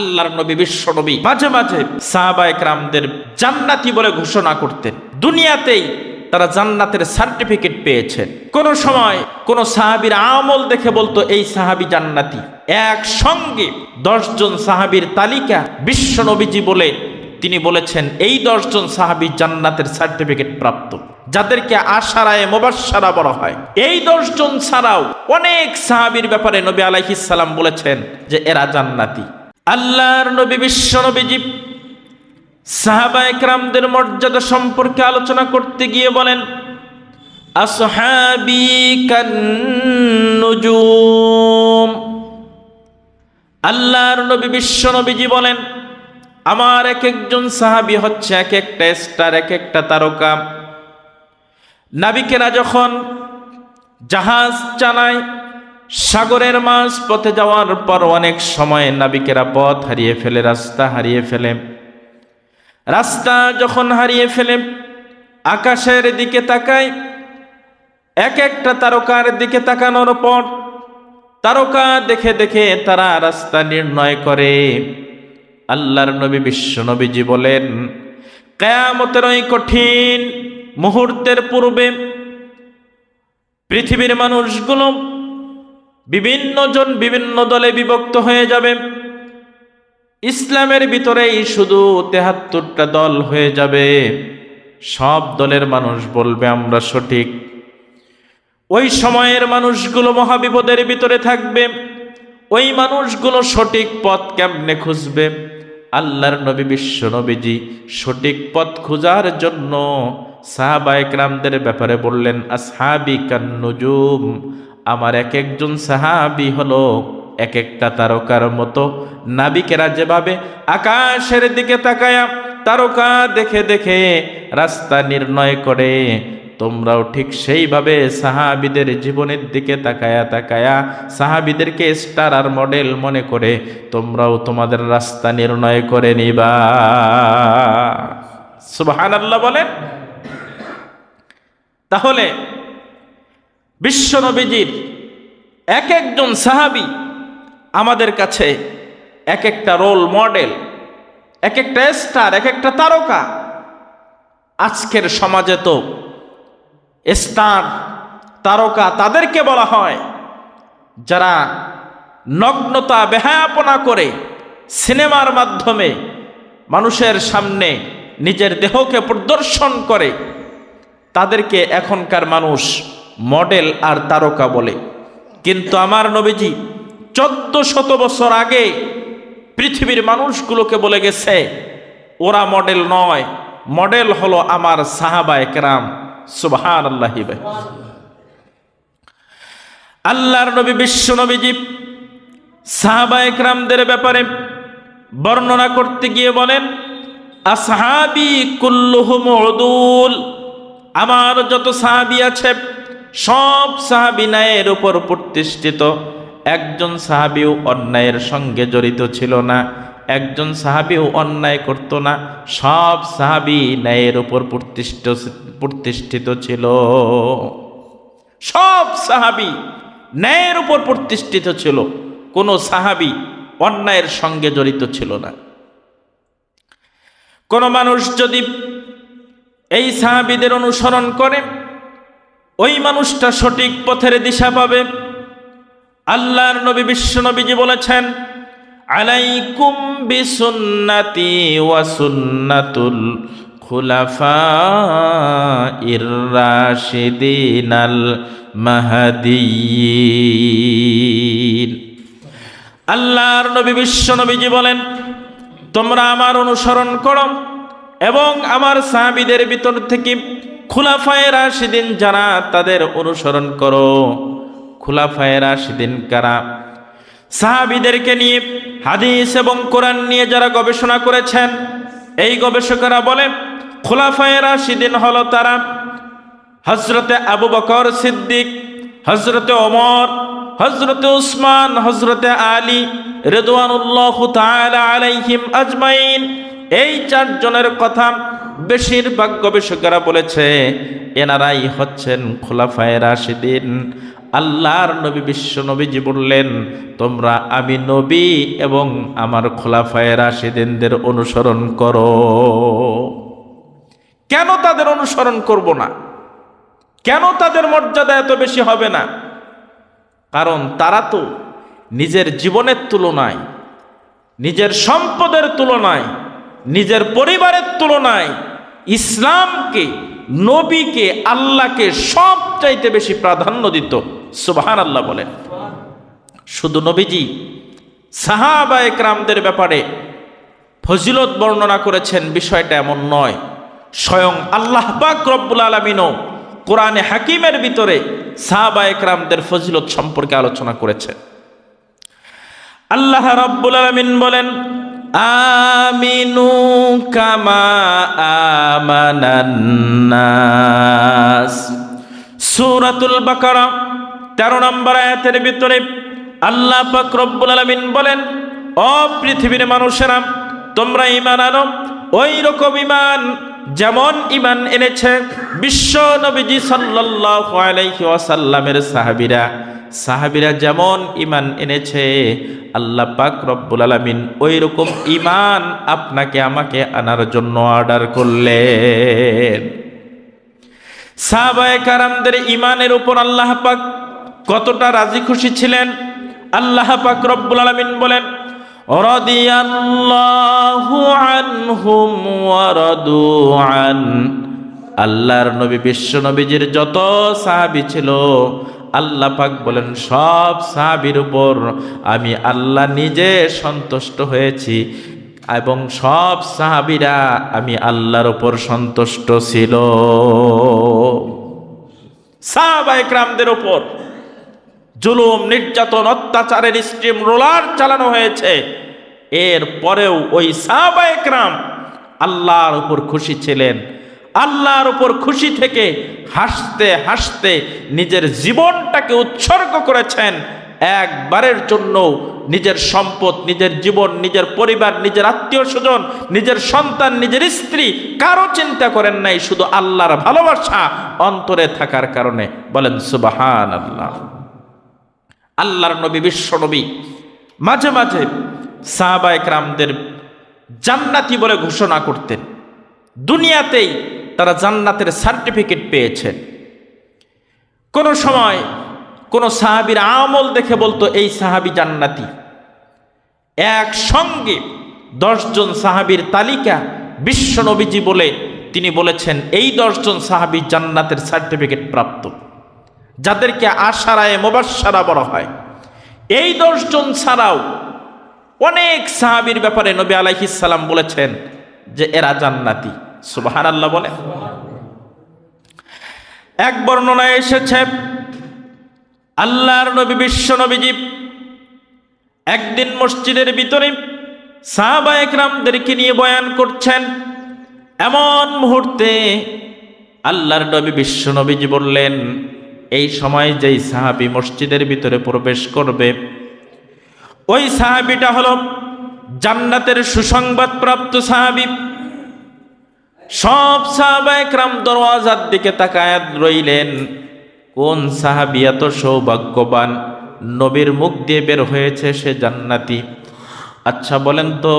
আল্লাহর নবী, বিশ্ব নবী মাঝে মাঝে সাহাবা একরামদের জান্নাতি বলে ঘোষণা করতেন। দুনিয়াতেই তারা জান্নাতের সার্টিফিকেট পেয়েছেন কোন সময় কোন সাহাবীর আমল দেখে বলতো, এই সাহাবী জান্নাতি। এক সঙ্গে দশজন সাহাবীর তালিকা বিশ্ব নবীজি বলে তিনি বলেছেন, এই দশজন সাহাবী জান্নাতের সার্টিফিকেট প্রাপ্ত। যাদেরকে আশারায় মোবাসারা বড় হয়। এই দশজন ছাড়াও অনেক সাহাবীর ব্যাপারে নবী আলাইহিস সালাম বলেছেন যে, এরা জান্নাতি। আল্লাহর নবী, বিশ্ব নবীজি সাহাবা একরামদের মর্যাদা সম্পর্কে আলোচনা করতে গিয়ে বলেন, আসহাবি কান্নুজুম। আল্লাহর নবী, বিশ্ব নবীজি বলেন, আমার এক একজন সাহাবি হচ্ছে এক একটা স্টার এক একটা তারকা। নাবিকেরা যখন জাহাজ চালায় সাগরের মাঝ পথে যাওয়ার পর অনেক সময় নাবিকেরা পথ হারিয়ে ফেলে, রাস্তা হারিয়ে ফেলে। রাস্তা যখন হারিয়ে ফেলে, আকাশের দিকে তাকায়, এক একটা তারকার দিকে তাকানোর পর তারকা দেখে দেখে তারা রাস্তা নির্ণয় করে। আল্লাহর নবী বিশ্ব নবীজি বলেন, কেয়ামতের ওই কঠিন মুহূর্তের পূর্বে পৃথিবীর মানুষগুলো বিভিন্ন জন বিভিন্ন দলে বিভক্ত হয়ে যাবে। ইসলামের ভিতরেই শুধু তেহাত্তরটা দল হয়ে যাবে। সব দলের মানুষ বলবে আমরা সঠিক। ওই সময়ের মানুষগুলো মহাবিপদের ভিতরে থাকবে। ওই মানুষগুলো সঠিক পথ কেমনে খুঁজবে? আল্লাহর নবী, বিশ্ব নবীজি সঠিক পথ খোঁজার জন্য সাহাবায়করামদের ব্যাপারে বললেন আসহাবি কান্নুজুম আমার এক একজন সাহাবি হলো এক একটা তারকার মতো। নাবিকেরা যেভাবে আকাশের দিকে তাকায়া তারকা দেখে দেখে রাস্তা নির্ণয় করে, তোমরাও ঠিক সেইভাবে সাহাবিদের জীবনের দিকে তাকায়া তাকায়া সাহাবিদেরকে স্টার আর মডেল মনে করে, তোমরাও তোমাদের রাস্তা নির্ণয় করে নিবা। সুবহান আল্লাহ বলেন। তাহলে বিশ্ব নবীজির এক একজন সাহাবি আমাদের কাছে এক একটা রোল মডেল, এক একটা স্টার, এক একটা তারকা। আজকের সমাজে তো স্টার, তারকা তাদেরকে বলা হয়, যারা নগ্নতা, বেহায়াপনা করে সিনেমার মাধ্যমে মানুষের সামনে নিজের দেহকে প্রদর্শন করে, তাদেরকে এখনকার মানুষ মডেল আর তারকা বলে। কিন্তু আমার নবীজি চোদ্দ শত বছর আগে পৃথিবীর মানুষগুলোকে বলে গেছে, ওরা মডেল নয়, মডেল হলো আমার সাহাবা একরাম। সুবহান আল্লাহি আল্লাহর নবী, বিশ্ব নবীজি সাহাবা একরামদের ব্যাপারে বর্ণনা করতে গিয়ে বলেন, আসহাবি কুল্লুহুম আমার যত সাহাবি আছে সব সাহাবি ন্যায়ের উপর প্রতিষ্ঠিত। একজন সাহাবিও অন্যায়ের সঙ্গে জড়িত ছিল না, একজন সাহাবিও অন্যায় করত না, সব সাহাবি ন্যায়ের উপর প্রতিষ্ঠিত প্রতিষ্ঠিত ছিল। সব সাহাবি ন্যায়ের উপর প্রতিষ্ঠিত ছিল, কোনো সাহাবি অন্যায়ের সঙ্গে জড়িত ছিল না। কোনো মানুষ যদি এই সাহাবিদের অনুসরণ করে ওই মানুষটা সঠিক পথের দিশা পাবে। আল্লাহর নবী, বিশ্ব নবীজি বলেছেন, আলাইকুম বিসুন্নাতি ওয়া সুন্নাতুল খুলাফা ইরাশিদিনাল মাহাদিয়িন আল্লাহর নবী, বিশ্ব নবীজি বলেন, তোমরা আমার অনুসরণ করো এবং আমার সাহাবিদের ভিতর থেকে খুলাফায় রাশিদিন যারা তাদের অনুসরণ করো। খুলাফায় রাশিদিন কারা? সাহাবিদেরকে নিয়ে হাদিস এবং কোরআন নিয়ে যারা গবেষণা করেছেন, এই গবেষকরা বলে, খোলাফায় রাশিদিন হলো তারা হজরতে আবু বকর সিদ্দিক হজরতে ওমর হজরতে উসমান হজরতে আলী রেদওয়ানুল্লাহ আজমাইন। এই চারজনের কথা বেশিরভাগ গবেষকেরা বলেছে, এনারাই হচ্ছেন খোলাফায় রাশিদিন। আল্লাহর নবী, বিশ্ব নবীজি বললেন, তোমরা আমি নবী এবং আমার খোলাফায় রাশিদিনদের অনুসরণ করো। কেন তাদের অনুসরণ করব না? কেন তাদের মর্যাদা এত বেশি হবে না? কারণ তারা তো নিজের জীবনের তুলনায়, নিজের সম্পদের তুলনায় নিজের পরিবারের তুলনায় ইসলামকে, নবীকে, আল্লাহকে সব চাইতে বেশি প্রাধান্য দিত। সুবাহান আল্লাহ বলেন। শুধু নবীজি, সাহাবা একরামদের ব্যাপারে ফজিলত বর্ণনা করেছেন, বিষয়টা এমন নয়। স্বয়ং আল্লাহ রব্বুল আলমিনও কোরআনে হাকিমের ভিতরে সাহাবা একরামদের ফজিলত সম্পর্কে আলোচনা করেছেন। আল্লাহ রাব্বুল আলামিন বলেন আমিনু কামা আমানান্নাস। সূরাতুল বাকারা 13 নম্বর আয়াতের ভিতরে আল্লাহ পাক রব্বুল আলামিন বলেন ও পৃথিবীর মানুষেরা, তোমরা ঈমান আনো। ওই রকম ঈমান যেমন ঈমান এনেছে, বিশ্ব নবীজি সাল্লাল্লাহু আলাইহি ওয়াসাল্লামের সাহাবীরা। সাহাবিরা যেমন ইমান এনেছে, আল্লাহ পাক রব্বুল আলমিন ওই রকম ইমান আপনাকে আমাকে আনার জন্য অর্ডার করলেন। সাহাবায়ে কারামদের ইমানের উপর আল্লাহ পাক কতটা রাজি খুশি ছিলেন? আল্লাহ পাক রব্বুল আলমিন বলেন আল্লাহর নবী, বিশ্ব নবীজির যত সাহাবি ছিল আল্লাহ পাক বলেন, সব সাহাবির উপর আমি আল্লাহ নিজে সন্তুষ্ট হয়েছি এবং সব সাহাবিরা আমি আল্লাহর উপর সন্তুষ্ট ছিল। সাহাবাইকরামদের উপর জুলুম, নির্যাতন, অত্যাচারের স্ট্রিম রোলার চালানো হয়েছে। এর পরেও ওই সাহাবাইকরাম আল্লাহর উপর খুশি ছিলেন। আল্লাহর উপর খুশি থেকে হাসতে হাসতে নিজের জীবনটাকে উৎসর্গ করেছেন একবারের জন্য। নিজের সম্পদ, নিজের জীবন, নিজের পরিবার, নিজের আত্মীয় স্বজন, নিজের সন্তান, নিজের স্ত্রী কারও চিন্তা করেন নাই, শুধু আল্লাহর ভালোবাসা অন্তরে থাকার কারণে। বলেন সুবাহান আল্লাহ আল্লাহর নবী, বিশ্ব নবী, মাঝে মাঝে সাহাবায়ক রামদের জান্নাতি বলে ঘোষণা করতেন। দুনিয়াতেই তারা জান্নাতের সার্টিফিকেট পেয়েছেন কোনো সময় কোনো সাহাবির আমল দেখে বলতো, এই সাহাবি জান্নাতি। একসঙ্গে দশজন সাহাবির তালিকা বিশ্ব নবীজি বলে তিনি বলেছেন, এই দশজন সাহাবি জান্নাতের সার্টিফিকেট প্রাপ্ত। যাদেরকে আশারায় মোবাসারা বলা হয়। এই দশজন ছাড়াও অনেক সাহাবির ব্যাপারে নবী আলাইহিসাল্লাম বলেছেন যে এরা জান্নাতি। সুবাহান আল্লাহ বলে। এক বর্ণনায় এসেছে, আল্লাহর নবী, বিশ্ব নবীজি একদিন মসজিদের ভিতরে সাহাবা একরামদেরকে নিয়ে বয়ান করছেন, এমন মুহূর্তে আল্লাহর নবী, বিশ্ব নবীজি বললেন, এই সময় যেই সাহাবি মসজিদের ভিতরে প্রবেশ করবে, ওই সাহাবিটা হলো জান্নাতের সুসংবাদ প্রাপ্ত সাহাবি। সব সাহাবায়করাম দরওয়াজার দিকে তাকায় রইলেন। কোন সাহাবি এত সৌভাগ্যবান? নবীর মুখ দিয়ে বের হয়েছে সে জান্নাতি। আচ্ছা বলেন তো,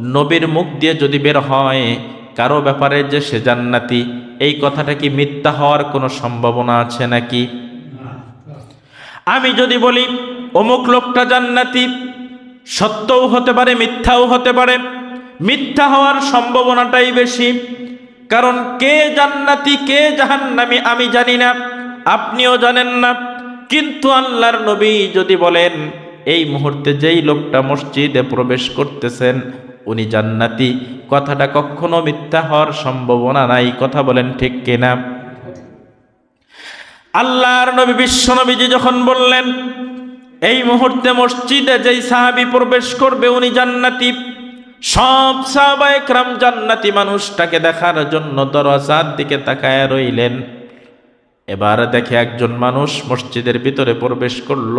নবীর মুখ দিয়ে যদি বের হয়, কারও ব্যাপারে যে সে জান্নাতি, এই কথাটা কি মিথ্যা হওয়ার কোনো সম্ভাবনা আছে নাকি? আমি যদি বলি, অমুক লোকটা জান্নাতি, সত্যও হতে পারে, মিথ্যাও হতে পারে। মিথ্যা হওয়ার সম্ভাবনাটাই বেশি। কারণ কে জান্নাতি, কে জাহান্নামি আমি জানি না, আপনিও জানেন না। কিন্তু আল্লাহর নবী যদি বলেন, এই মুহূর্তে যেই লোকটা মসজিদে প্রবেশ করতেছেন, উনি জান্নাতি। কথাটা কখনো মিথ্যা হওয়ার সম্ভাবনা নাই, কথা বলেন ঠিক কিনা? আল্লাহর নবী, বিশ্ব নবীজি যখন বললেন, এই মুহূর্তে মসজিদে যেই সাহাবি প্রবেশ করবে, উনি জান্নাতি। সব সাহাবায়করাম জান্নাতি মানুষটাকে দেখার জন্য দরজার দিকে তাকায় রইলেন। এবার দেখে একজন মানুষ মসজিদের ভিতরে প্রবেশ করল।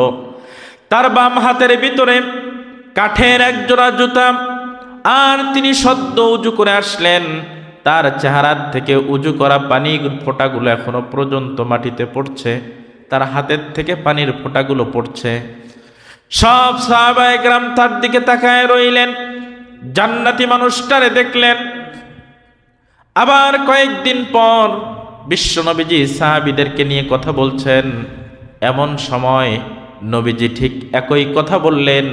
তার বাম হাতের ভিতরে কাঠের একজোড়া জুতা আর তিনি সদ্য উজু করে আসলেন। তার চেহারার থেকে উজু করা পানি ফোঁটাগুলো এখনও পর্যন্ত মাটিতে পড়ছে। তার হাতের থেকে পানির ফোঁটাগুলো পড়ছে। সব সাহাবায়ে গ্রাম তার দিকে তাকায় রইলেন। জান্নাতি মানুষটারে দেখলেন। আবার কয়েকদিন পর বিশ্বনবীজি সাহাবিদেরকে নিয়ে কথা বলছেন। এমন সময় নবীজি ঠিক একই কথা বললেন,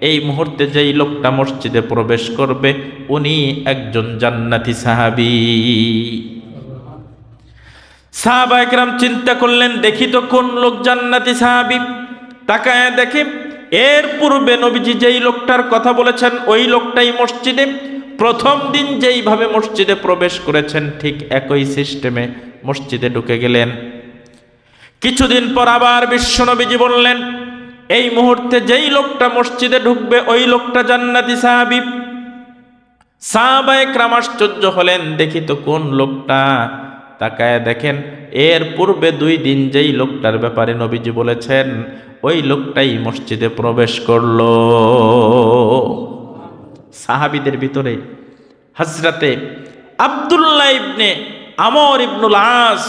এই মুহূর্তে যেই লোকটা মসজিদে প্রবেশ করবে, উনি একজন জান্নাতি সাহাবি। সাহাবা একরাম চিন্তা করলেন, দেখি তো কোন লোক জান্নাতি সাহাবি? তাকায় দেখে এর পূর্বে নবীজি যেই লোকটার কথা বলেছেন, ওই লোকটাই মসজিদে। প্রথম দিন যেইভাবে মসজিদে প্রবেশ করেছেন, ঠিক একই সিস্টেমে মসজিদে ঢুকে গেলেন। কিছুদিন পর আবার বিশ্বনবীজি বললেন, এই মুহূর্তে যেই লোকটা মসজিদে ঢুকবে, ওই লোকটা জান্নাতি সাহাবি। সাহাবায়ে ক্রাম আশ্চর্য হলেন, দেখি তো কোন লোকটা। তাকায় দেখেন, এর পূর্বে দুই দিন যেই লোকটার ব্যাপারে নবীজি বলেছেন ওই লোকটাই মসজিদে প্রবেশ করল। সাহাবিদের ভিতরে হজরতে আবদুল্লাহ ইবনে আমর ইবনুল আস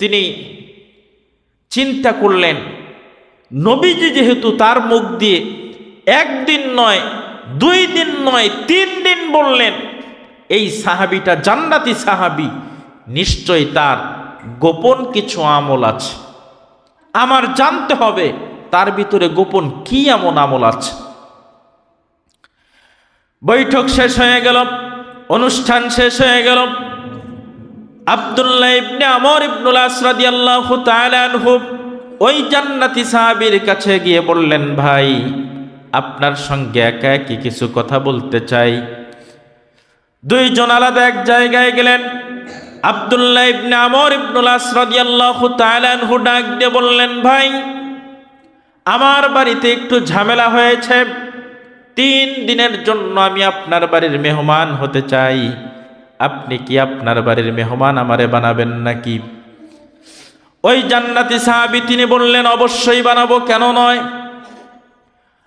তিনি চিন্তা করলেন, নবীজি যেহেতু তার মুখ দিয়ে একদিন নয়, দুই দিন নয়, তিন দিন বললেন, এই সাহাবিটা জান্নাতি সাহাবি নিশ্চয় তার গোপন কিছু আমল আছে। আমার জানতে হবে তার ভিতরে গোপন কি এমন আমল আছে। বৈঠক শেষ হয়ে গেল, অনুষ্ঠান শেষ হয়ে গেল। আব্দুল্লাহ ইবনে আমর ইবনুল আসরাদি আল্লাহ তাআলাহু ওই জান্নাতি সাহাবীর কাছে গিয়ে বললেন, ভাই, আপনার সঙ্গে একা একই কিছু কথা বলতে চাই। দুইজন আলাদা এক জায়গায় গেলেন। আব্দুল্লাহ ইবনে আমর ইবনুল আসরাদি আল্লাহ তাআলাহু ডাক দিয়ে বললেন, ভাই, আমার বাড়িতে একটু ঝামেলা হয়েছে। তিন দিনের জন্য আমি আপনার বাড়ির মেহমান হতে চাই। আপনি কি আপনার বাড়ির মেহমান আমারে বানাবেন নাকি? ওই জান্নাতি সাহাবি তিনি বললেন, অবশ্যই বানাবো, কেন নয়?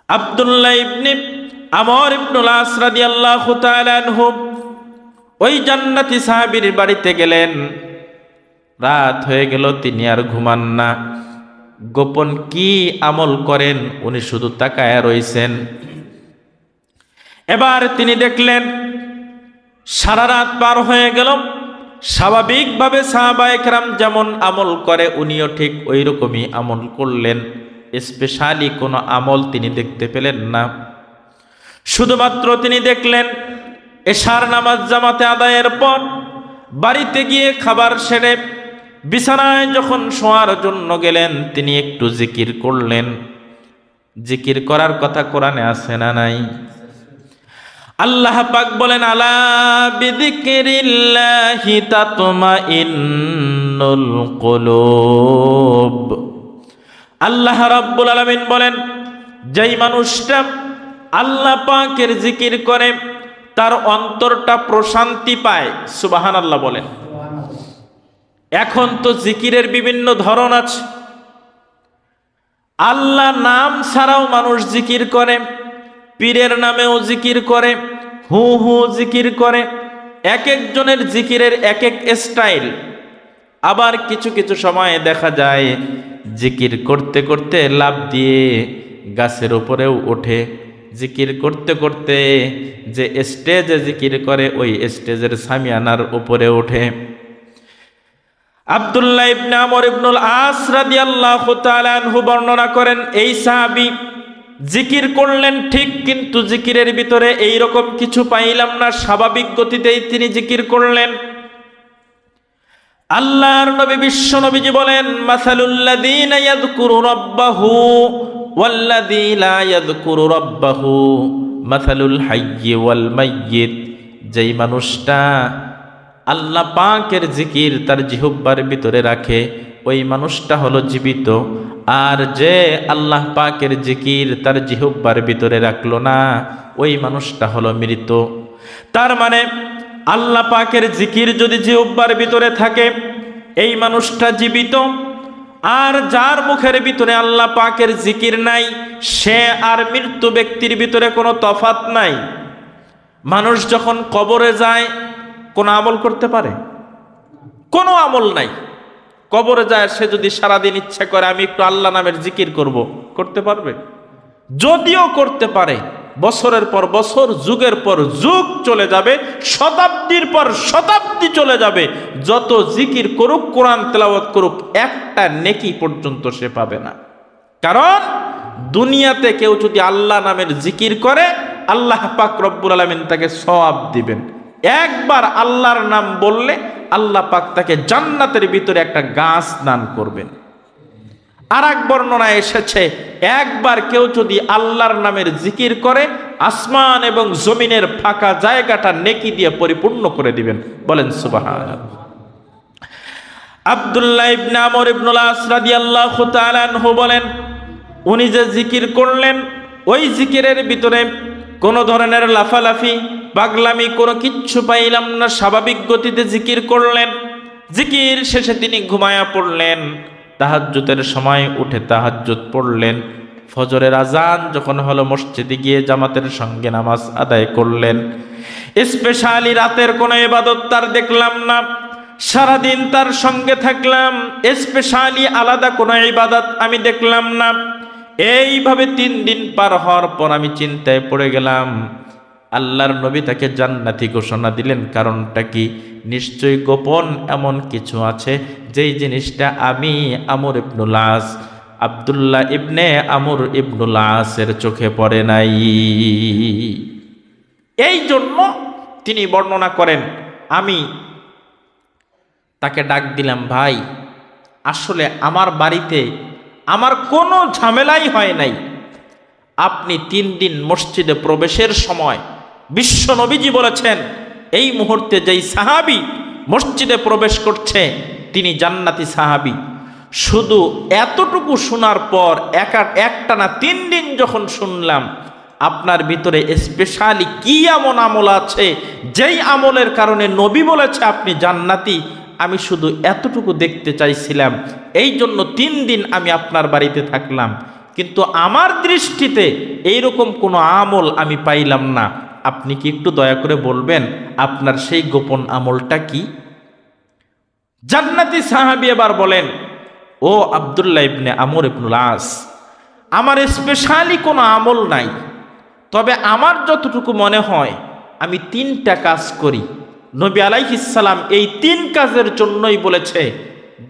আব্দুল্লাহ ইবনে আমর ইবনুল আসরাদি আল্লাহ তাআলাহু ওই জান্নাতি সাহাবীর বাড়িতে গেলেন। রাত হয়ে গেল, তিনি আর ঘুমান না। গোপন কি আমল করেন, উনি শুধু তাকায় রয়েছেন এবার তিনি দেখলেন, সারা রাত পার হয়ে গেল। স্বাভাবিকভাবে সাহাবায়করাম যেমন আমল করে, উনিও ঠিক ওই রকমই আমল করলেন। স্পেশালি কোনো আমল তিনি দেখতে পেলেন না। শুধুমাত্র তিনি দেখলেন এশার নামাজ জামাতে আদায়ের পর বাড়িতে গিয়ে খাবার সেরে বিছানায় যখন শোয়ার জন্য গেলেন, তিনি একটু জিকির করলেন। জিকির করার কথা কোরআনে আছে না নাই? আল্লাহ পাক বলেন, আলা বিযিকরিল্লাহি তাতমাইন্নুল কুলুব। আল্লাহ রাব্বুল আলামিন বলেন, যেই মানুষটা আল্লাহ পাকের জিকির করে তার অন্তরটা প্রশান্তি পায় সুবাহান আল্লাহ বলেন। এখন তো জিকিরের বিভিন্ন ধরন আছে। আল্লাহ নাম ছাড়াও মানুষ জিকির করে, পীরের নামেও জিকির করে, হু হু জিকির করে, এক একজনের জিকিরের এক এক স্টাইল। আবার কিছু কিছু সময়ে দেখা যায়, জিকির করতে করতে লাভ দিয়ে গাছের উপরেও ওঠে। জিকির করতে করতে যে স্টেজে জিকির করে, ওই স্টেজের সামিয়ানার উপরে ওঠে। আব্দুল্লাহ ইবনে আমর ইবনুল আস রাদিয়াল্লাহু তাআলা আনহু বর্ণনা করেন, এই সাহাবী জিকির করলেন ঠিক, কিন্তু জিকিরের ভিতরে এই রকম কিছু পাইলাম না, স্বাভাবিক গতিতেই তিনি জিকির করলেন। আল্লাহর নবী বিশ্ব নবীজি বলেন, মাসালুল্লাযীনা ইয়াযকুরু রাব্বাহু লা ইয়াযকুরু রাব্বাহু মাসালুল হাইয়্যি ওয়াল মাইয়িত যেই মানুষটা আল্লাহ পাকের জিকির তার জিহব্বার ভিতরে রাখে, ওই মানুষটা হলো জীবিত। আর যে আল্লাহ পাকের জিকির তার জিহব্বার ভিতরে রাখল না, ওই মানুষটা হলো মৃত। তার মানে আল্লাহ পাকের জিকির যদি জিহব্বার ভিতরে থাকে, এই মানুষটা জীবিত আর যার মুখের ভিতরে আল্লাহ পাকের জিকির নাই, সে আর মৃত্যু ব্যক্তির ভিতরে কোনো তফাত নাই। মানুষ যখন কবরে যায়, কোনো আমল করতে পারে? কোনো আমল নাই। কবরে যায়, সে যদি সারাদিন ইচ্ছা করে, আমি একটু আল্লাহ নামের জিকির করব, করতে পারবে? যদিও করতে পারে বছরের পর বছর, যুগের পর যুগ চলে যাবে, শতাব্দীর পর শতাব্দী চলে যাবে। যত জিকির করুক, কোরআন তেলাওয়াত করুক, একটা নেকি পর্যন্ত সে পাবে না। কারণ দুনিয়াতে কেউ যদি আল্লাহ নামের জিকির করে, আল্লাহ পাক রব্বুল আলমিন তাকে সওয়াব দিবেন। একবার আল্লাহর নাম বললে, আল্লাহ পাক তাকে জান্নাতের ভিতরে একটা গাছ দান করবেন। আর এক বর্ণনায় এসেছে, একবার কেউ যদি আল্লাহর নামের জিকির করে, আসমান এবং জমিনের ফাঁকা জায়গাটা নেকি দিয়ে পরিপূর্ণ করে দিবেন। বলেন সুবাহ আব্দুল্লাহ ইবনে আমর ইবনুল আস রাদিয়াল্লাহু তাআলা আনহু বলেন, উনি যে জিকির করলেন, ওই জিকিরের ভিতরে কোনো ধরনের লাফালাফি, পাগলামি কোনো কিচ্ছু পাইলাম না, স্বাভাবিক গতিতে জিকির করলেন। জিকির শেষে তিনি ঘুমায়া পড়লেন। তাহাজ্জুদের সময় উঠে তাহাজ্জুদ পড়লেন। ফজরের আজান যখন হলো, মসজিদে গিয়ে জামাতের সঙ্গে নামাজ আদায় করলেন। স্পেশালি রাতের কোনো ইবাদত তার দেখলাম না। সারাদিন তার সঙ্গে থাকলাম। স্পেশালি আলাদা কোনো ইবাদত আমি দেখলাম না। এইভাবে তিন দিন পার হওয়ার পর আমি চিন্তায় পড়ে গেলাম। আল্লাহর নবী তাকে জান্নাতি ঘোষণা দিলেন। কারণটা কি? নিশ্চয়ই গোপন এমন কিছু আছে, যেই জিনিসটা আমি আমর ইবনুল আস আবদুল্লাহ ইবনে আমর ইবনুল আসের চোখে পড়ে নাই। এই জন্য তিনি বর্ণনা করেন, আমি তাকে ডাক দিলাম, ভাই, আসলে আমার বাড়িতে আমার কোনো ঝামেলাই হয় নাই। আপনি তিন দিন মসজিদে প্রবেশের সময় বিশ্ব নবীজি বলেছেন এই মুহূর্তে যেই সাহাবি মসজিদে প্রবেশ করছে, তিনি জান্নাতি সাহাবি। শুধু এতটুকু শোনার পর একা একটানা তিন দিন যখন শুনলাম, আপনার ভিতরে স্পেশালি কি এমন আমল আছে, যেই আমলের কারণে নবী বলেছে আপনি জান্নাতি, আমি শুধু এতটুকু দেখতে চাইছিলাম। এই জন্য তিন দিন আমি আপনার বাড়িতে থাকলাম। কিন্তু আমার দৃষ্টিতে এইরকম কোনো আমল আমি পাইলাম না। আপনি কি একটু দয়া করে বলবেন, আপনার সেই গোপন আমলটা কি? জান্নাতি সাহাবি এবার বলেন, ও আবদুল্লাহ ইবনে আমর ইবনুল আস, আমার স্পেশালি কোনো আমল নাই, তবে আমার যতটুকু মনে হয়, আমি তিনটা কাজ করি। নবী আলাইহিসাল্লাম এই তিন কাজের জন্যই বলেছে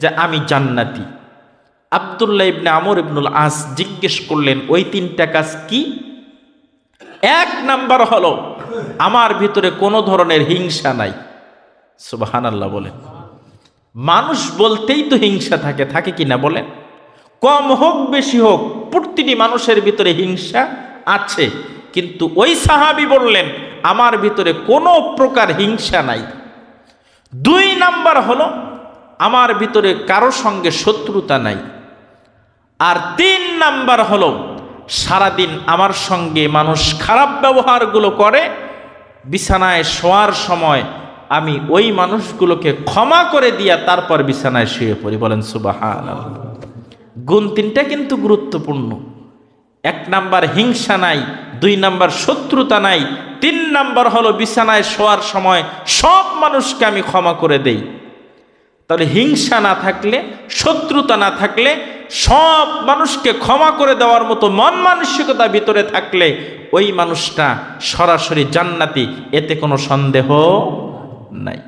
যে আমি জান্নাতি। আবদুল্লাহ ইবনে আমর ইবনুল আস জিজ্ঞেস করলেন, ওই তিনটা কাজ কি? এক নাম্বার হলো, আমার ভিতরে কোনো ধরনের হিংসা নাই। সুবাহান আল্লাহ বলেন। মানুষ বলতেই তো হিংসা থাকে থাকে কি না বলেন? কম হোক, বেশি হোক, প্রতিটি মানুষের ভিতরে হিংসা আছে। কিন্তু ওই সাহাবি বললেন, আমার ভিতরে কোনো প্রকার হিংসা নাই। দুই নাম্বার হলো, আমার ভিতরে কারও সঙ্গে শত্রুতা নাই। আর তিন নাম্বার হলো সারাদিন আমার সঙ্গে মানুষ খারাপ ব্যবহারগুলো করে, বিছানায় শোয়ার সময় আমি ওই মানুষগুলোকে ক্ষমা করে দিয়া তারপর বিছানায় শুয়ে পড়ি। বলেন সুবাহান গুণ তিনটা কিন্তু গুরুত্বপূর্ণ। এক নাম্বার হিংসা নাই, দুই নাম্বার শত্রুতা নাই, তিন নাম্বার হলো বিছানায় শোয়ার সময় সব মানুষকে আমি ক্ষমা করে দেই। তাহলে হিংসা না থাকলে, শত্রুতা না থাকলে, সব মানুষকে ক্ষমা করে দেওয়ার মতো মন মানসিকতা ভিতরে থাকলে ওই মানুষটা সরাসরি জান্নাতি, এতে কোনো সন্দেহ নাই।